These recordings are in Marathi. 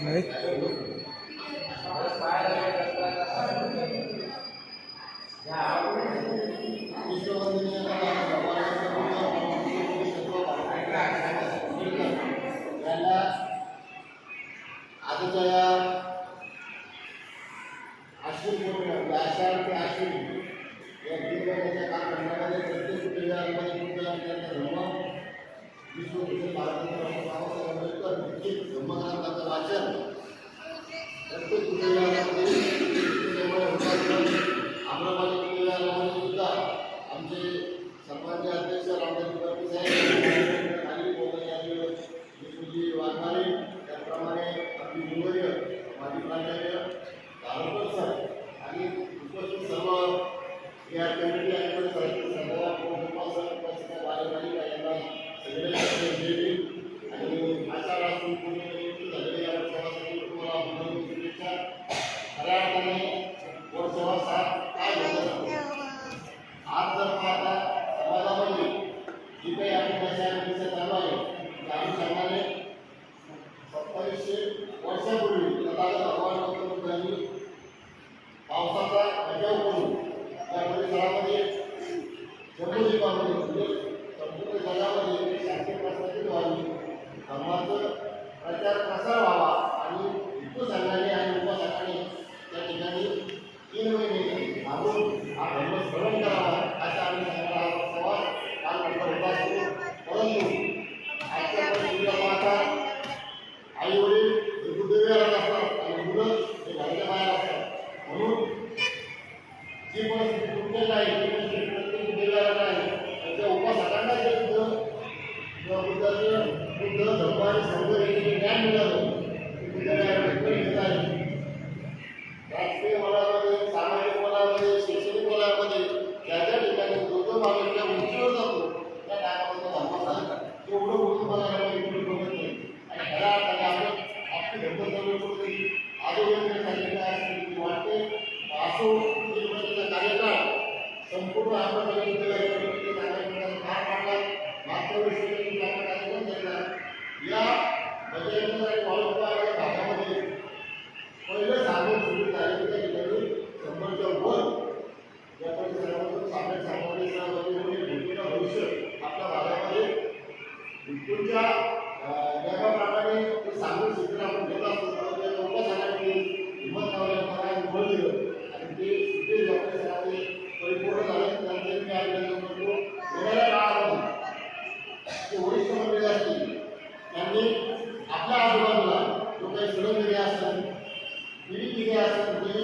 Right?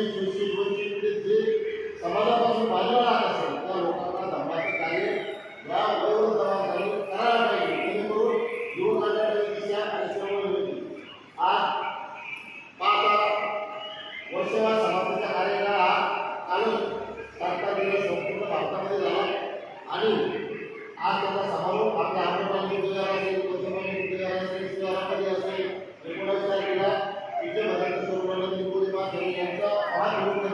असेल गेली यांचा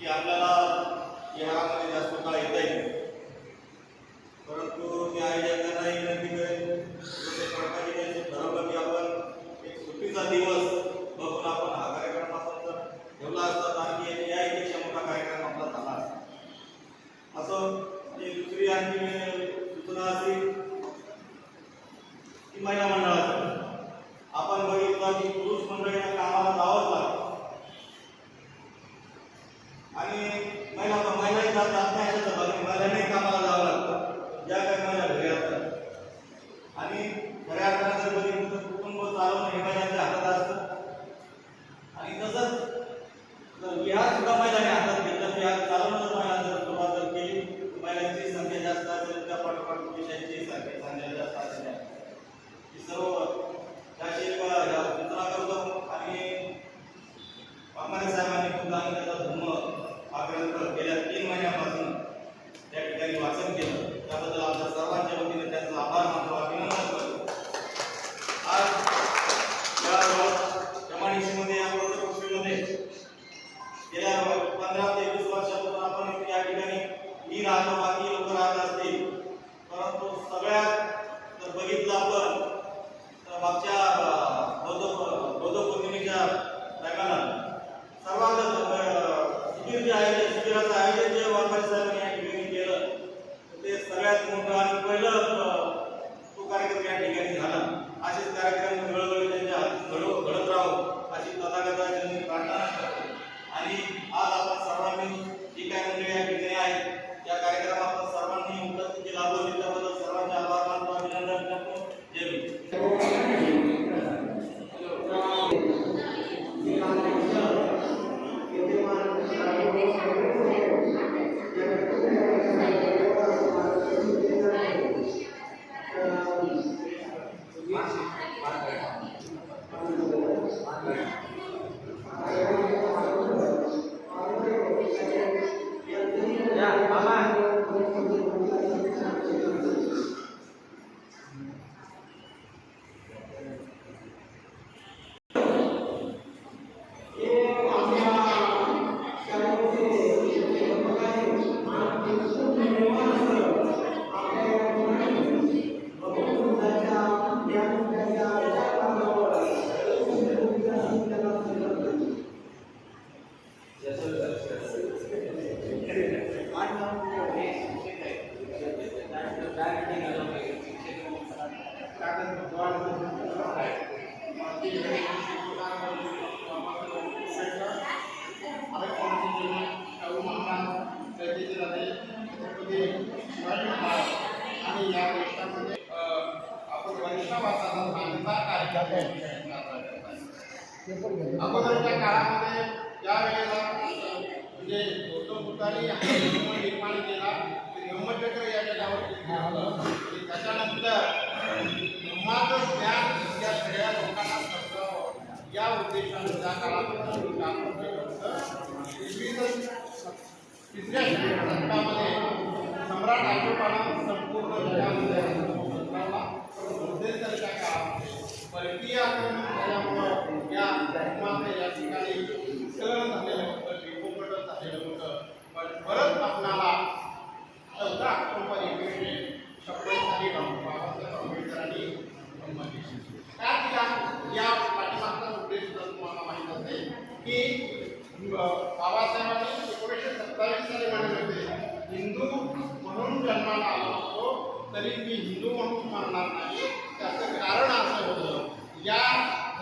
की आपल्याला शहरामध्ये जास्त काळ येता येईल परंतु मी आयोजकांनाही विनंती करेल जसे ठरवलं की आपण एक सुट्टीचा दिवस बघून आपण हा कार्यक्रम असं ठेवला असता तर आणखी एक मोठा कार्यक्रम आपला झाला असता. असं आणि दुसरी आणखी सूचना असेल की महिला आपण बघितलं की पुरुष मंडळींना कामाला जावंच लागतं आणि महिला महिलाही जात जात नाही अशा भागाने कामाला आणि आपण वैष्णवाचा मान्यता कार्यक्रम अगोदरच्या काळामध्ये ज्या वेळेला म्हणजे गौतम बुद्धाने निर्माण केला ब्रह्मचक्र या जगावर त्याच्यानंतर ब्रह्माचं ज्ञान या सगळ्या लोकांना समजावं या उद्देशाने त्या काळामध्ये विविध तिसऱ्या शतकामध्ये सम्राट अशोकानं संपूर्ण जगामध्ये म्हणून जन्माला आलो असतो तरी मी हिंदू म्हणून मानणार नाही. त्याचं कारण असं होतं या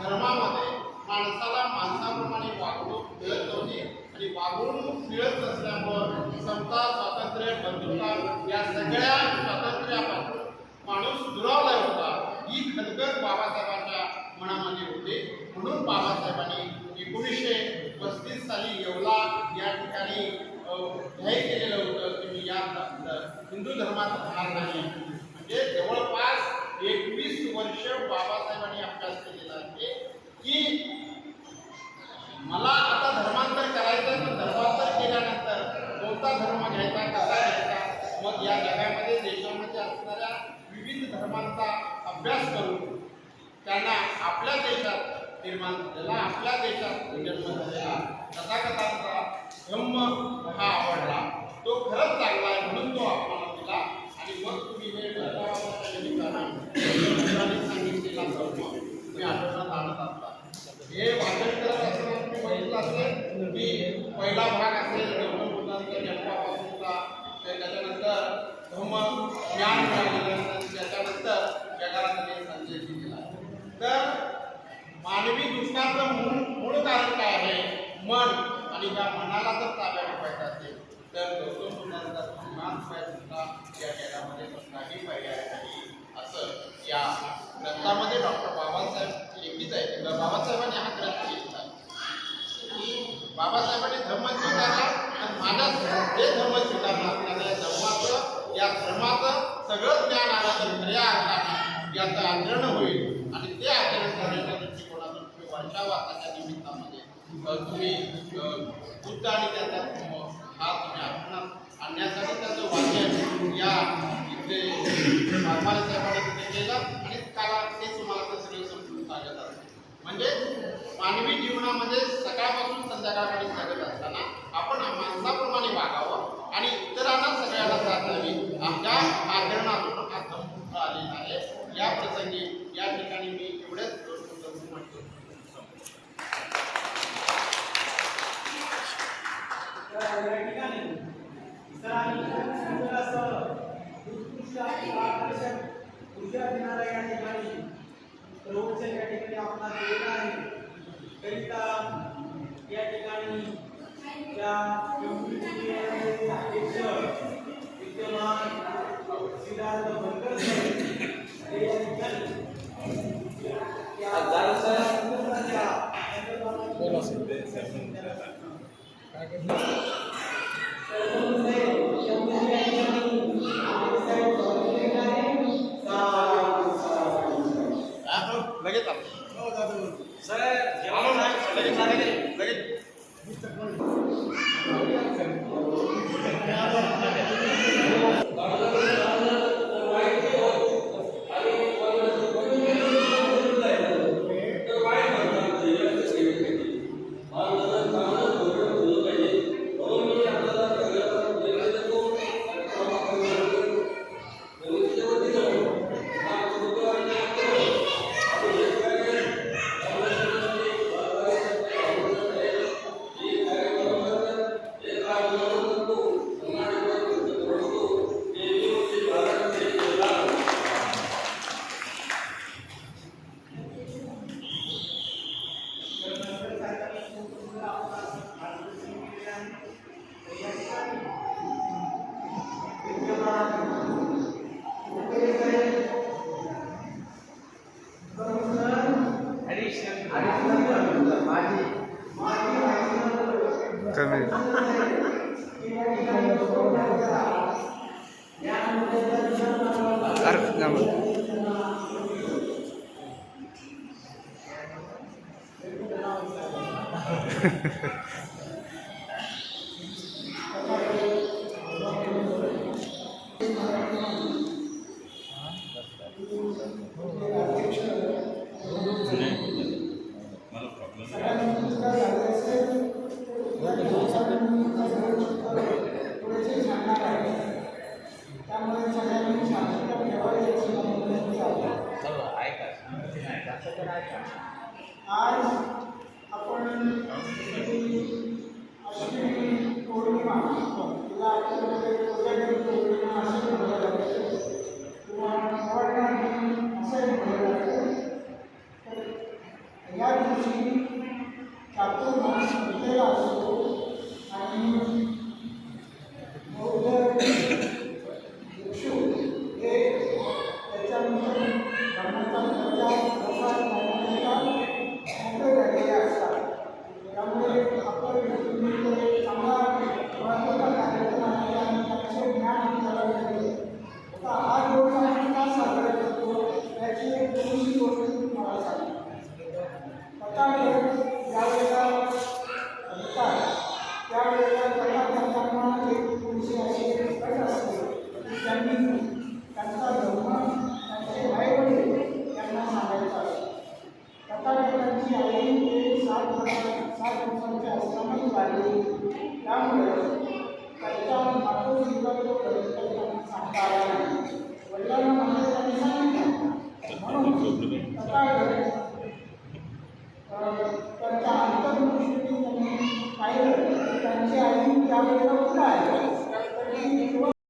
धर्मामध्ये माणसाला माणसाप्रमाणे वागणूक मिळत नव्हती आणि वागणूक मिळत असल्यामुळं समता स्वातंत्र्य बंधुता या सगळ्या स्वातंत्र्यापासून माणूस दुरावला होता. ही खदगत बाबासाहेबांच्या मनामध्ये होते. म्हणून बाबासाहेबांनी एकोणीसशे पस्तीस साली येवला या ठिकाणी अ, जाहीर केलेलं होतं. की मी या हिंदू धर्मात राहणार नाही. म्हणजे जवळपास एकवीस वर्ष बाबासाहेबांनी अभ्यास केलेला आहे की मला आता धर्मांतर करायचं तर धर्मांतर केल्यानंतर कोणता धर्म घ्यायचा कसा घ्यायचा? मग या जगामध्ये देशामध्ये असणाऱ्या विविध धर्मांचा अभ्यास करून त्यांना आपल्या देशात निर्माण झालेला आपल्या देशात जन्म झालेला कथांचा धर्म हा आवडला. तो खरंच चांगला आहे म्हणून तो आपल्याला दिला आणि मग तुम्ही वेळ सांगितलेला धर्म तुम्ही आठवणात आणत असता. हे वाचन करत असताना तुम्ही बघितलं असेल की पहिला भाग असेल गौतम बुद्धांच्या जन्मापासूनचा त्याच्यानंतर धम्म ज्ञान त्याच्यानंतर जगाला त्यांनी संदेश दिलेला तर मानवी दुःखाचं मूळ मूळ कारण काय आहे? मन. आणि त्या मनाला जर ताब्यात तर गौतम बुद्धांचा सिद्धांत सुद्धा या जगामध्ये कुठलाही पर्याय नाही असं या ग्रंथामध्ये डॉक्टर बाबासाहेब लिखित आहे. बाबासाहेबांनी हा ग्रंथ लिहिला. की बाबासाहेबांनी धर्म स्वीकारला आणि मानस हे धर्म स्वीकारला. आणि या धर्माचं या धर्माचं सगळं ज्ञान आलं तर खऱ्या अर्थाने याचं आचरण होईल. आणि ते आचरण करण्याच्या दृष्टिकोनातून तुम्ही वर्षावासाच्या निमित्तामध्ये तुम्ही बुद्ध आणि त्याचा धर्म हा तुम्ही आपण आणण्यासाठी त्याचं वाचन या इथले बाबासाहेबांनी तिथे केलं आणि काला ते तुम्हाला ते सगळे समजून सांगत असतात. म्हणजे मानवी जीवनामध्ये सकाळपासून संध्याकाळपर्यंत सांगत असताना आपण माणसाप्रमाणे वागावं आणि इतरांना सगळ्यांना साथ आमच्या आचरणातून हा धम्म आलेला आहे या प्रसंगी या ठिकाणी मी एवढेच दोन शब्द म्हणतो तर या ठिकाणी सरांनी खूप सुंदर असं उत्कृष्ट आणि आकर्षक ऊर्जा देणारा या ठिकाणी या ठिकाणी आपणास दिलेलं आहे करिता या ठिकाणी त्या अध्यक्ष विद्यमान सिद्धार्थ बनकर हे या ठिकाणी Ha ha ha. Gracias. एक अट